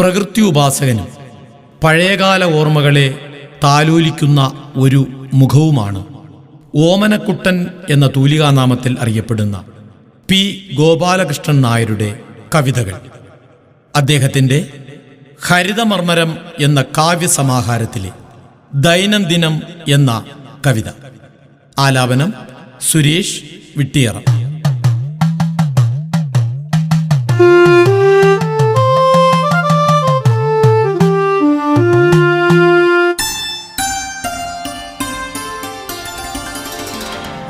പ്രകൃതി ഉപാസകനും പഴയകാല ഓർമ്മകളെ താലോലിക്കുന്ന ഒരു മുഖവുമാണ് ഓമനക്കുട്ടൻ എന്ന തൂലികാനാമത്തിൽ അറിയപ്പെടുന്ന പി ഗോപാലകൃഷ്ണൻ നായരുടെ കവിതകൾ. അദ്ദേഹത്തിന്റെ ഹരിതമർമരം എന്ന കാവ്യസമാഹാരത്തിലെ ദൈനംദിനം എന്ന കവിത. ആലാപനം സുരേഷ് വിട്ടിയറ.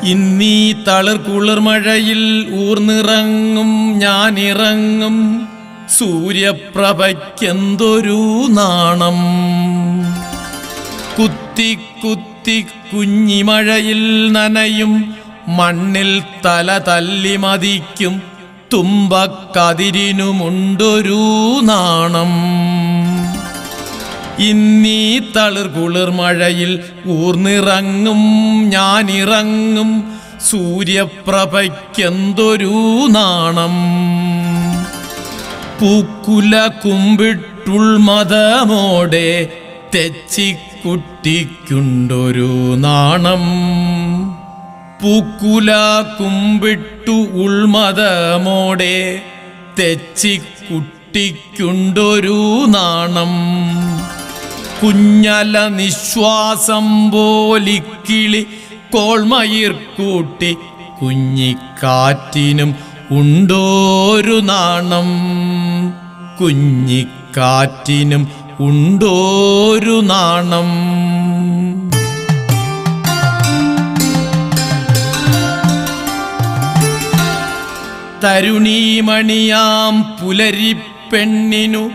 ഇന്നീ തളിർ കുളിർമഴയിൽ ഊർന്നിറങ്ങും ഞാനിറങ്ങും. സൂര്യപ്രഭയ്ക്കെന്തൊരു നാണം. കുത്തി കുത്തി കുഞ്ഞിമഴയിൽ നനയും മണ്ണിൽ തല തല്ലി മതിക്കും. തുമ്പക്കതിരിനുമുണ്ടൊരു നാണം. ഇന്നീ തളിർ കുളിർ മഴയിൽ ഊർന്നിറങ്ങും ഞാനിറങ്ങും. സൂര്യപ്രഭയ്ക്കെന്തൊരു നാണം. പൂക്കുല കുമ്പിട്ടുൾമതമോടെ തെച്ചിക്കുട്ടിക്കുണ്ടൊരു നാണം. പൂക്കുല കുമ്പിട്ടു ഉൾമതമോടെ തെച്ചിക്കുട്ടിക്കുണ്ടൊരു നാണം. കുഞ്ഞല നിശ്വാസം പോലിക്കിളി കോൾമയിർ കൂട്ടി കുഞ്ഞിക്കാറ്റിനും ഉണ്ടോരു നാണം. കുഞ്ഞിക്കാറ്റിനും ഉണ്ടോരു നാണം. തരുണീമണിയാം പുലരിപ്പെണ്ണിനു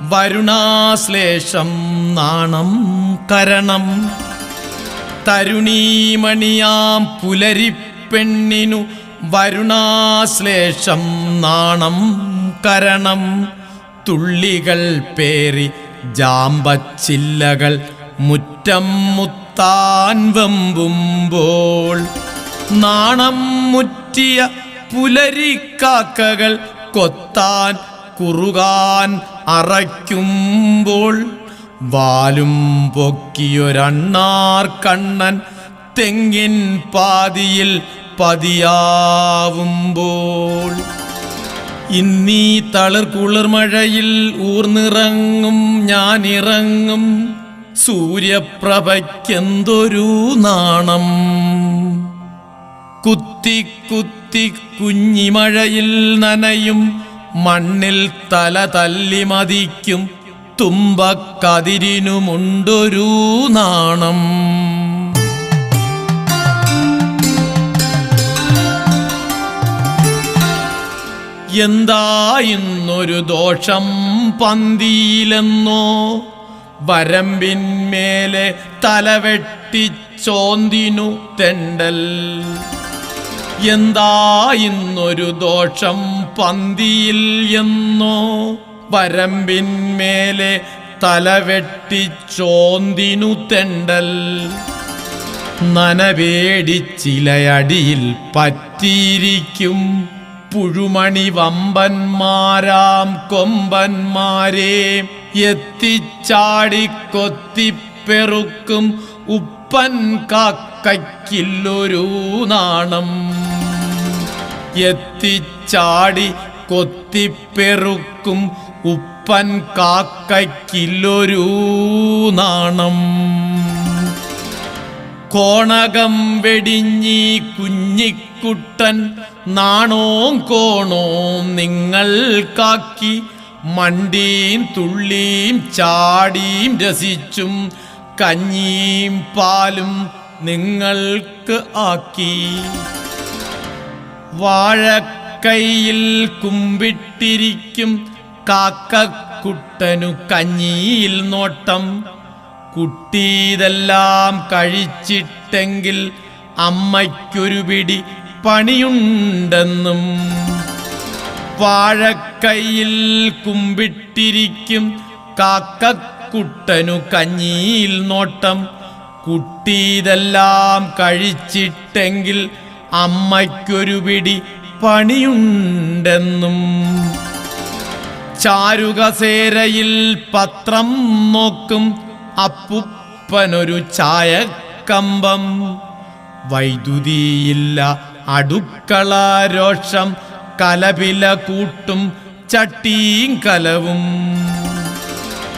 വരുണാശ്ലേഷം നാണം കരണം. തരുണീമണിയാം പുലരിപ്പെണ്ണിനു വരുണാശ്ലേഷം നാണം കരണം. തുള്ളികൾ പേറി ജാമ്പച്ചില്ലകൾ മുറ്റം മുത്താൻ വെമ്പുമ്പോൾ. നാണം മുറ്റിയ പുലരിക്കാക്കകൾ കൊത്താൻ കുറുകാൻ അറയ്ക്കുമ്പോൾ വാലും പൊക്കിയൊരണ്ണാർ കണ്ണൻ തെങ്ങിൻ പാതിയിൽ പതിയാവുമ്പോൾ. ഇന്നീ തളിർ കുളിർമഴയിൽ ഊർന്നിറങ്ങും ഞാനിറങ്ങും സൂര്യപ്രഭയ്ക്കെന്തൊരു നാണം. കുത്തി കുത്തി കുഞ്ഞിമഴയിൽ നനയും മണ്ണിൽ തല തല്ലി മതിക്കും തുമ്പക്കതിരിനുമുണ്ടൊരു നാണം. എന്താ ഇന്നൊരു ദോഷം പന്തിയിലെന്നോ? വരമ്പിന്മേലെ തലവെട്ടിച്ചോന്തിനു തെണ്ടൽ. എന്താ ഇന്നൊരു ദോഷം പന്തിയിൽ എന്നോ? വരമ്പിന്മേലെ തലവെട്ടിച്ചോന്തിനു തെണ്ടൽ. നനവേടിച്ചിലയടിയിൽ പറ്റിയിരിക്കും പുഴുമണി വമ്പന്മാരാം കൊമ്പന്മാരെ. എത്തിച്ചാടി കൊത്തിപ്പെറുക്കും ഉപ്പൻ കാക്കയ്ക്കില്ലൊരു നാണം. എത്തിച്ചാടി കൊത്തിപ്പെറുക്കും ഉപ്പൻ കാക്കയ്ക്കില്ലൊരു നാണം. കോണകം വെടിഞ്ഞി കുഞ്ഞിക്കുട്ടൻ നാണോം കോണോം നിങ്ങൾ കാക്കി. മണ്ടീം തുള്ളീം ചാടിയും രസിച്ചും കഞ്ഞിയും പാലും നിങ്ങൾക്ക് ആക്കി. വാഴക്കൈയിൽ കുമ്പിട്ടിരിക്കും കാക്കക്കുട്ടനു കഞ്ഞിയിൽ നോട്ടം. കുട്ടിയിതെല്ലാം കഴിച്ചിട്ടെങ്കിൽ അമ്മയ്ക്കൊരു പിടി പണിയുണ്ടെന്നും. വാഴക്കൈയിൽ കുമ്പിട്ടിരിക്കും കാക്കക്കുട്ടനു കഞ്ഞിയിൽ നോട്ടം. കുട്ടിയിതെല്ലാം കഴിച്ചിട്ടെങ്കിൽ അമ്മയ്ക്കൊരു പിടി പണിയുണ്ടെന്നും. ചാരുകസേരയിൽ പത്രം നോക്കും. അപ്പുപ്പനൊരു ചായക്കമ്പം. വൈദ്യുതിയില്ല അടുക്കള രോഷം കലപില കൂട്ടും. ചട്ടിയും കലവും.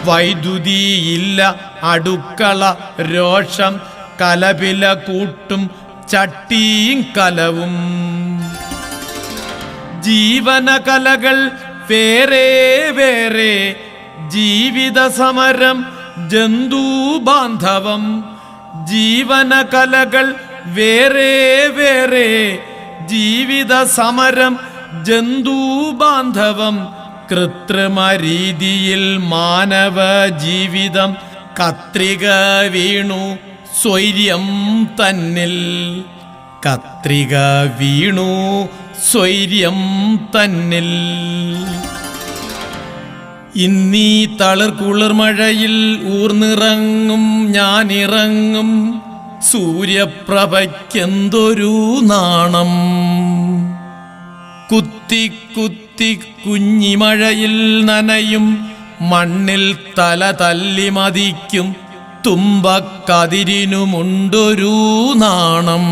വൈദ്യുതിയില്ല അടുക്കള രോഷം കലപില കൂട്ടും ചട്ടിയും കലവും. ജീവനകലകൾ വേറെ വേറെ ജീവിത സമരം ജന്തുബാന്ധവം. ജീവനകലകൾ വേറെ വേറെ ജീവിത സമരം ജന്തുബാന്ധവം. കൃത്രിമ രീതിയിൽ മാനവ ജീവിതം കത്രിക വീണു സ്വൈര്യം തന്നിൽ. കത്രിക വീണു സ്വൈര്യം തന്നിൽ. ഇന്നീ തളിർ കുളിർമഴയിൽ ഊർന്നിറങ്ങും ഞാനിറങ്ങും സൂര്യപ്രഭയ്ക്കെന്തൊരു നാണം. കുത്തി കുത്തി കുഞ്ഞിമഴയിൽ നനയും മണ്ണിൽ തല തല്ലി മതിക്കും തുമ്പക്കതിരിനുമുണ്ടൊരു നാണം.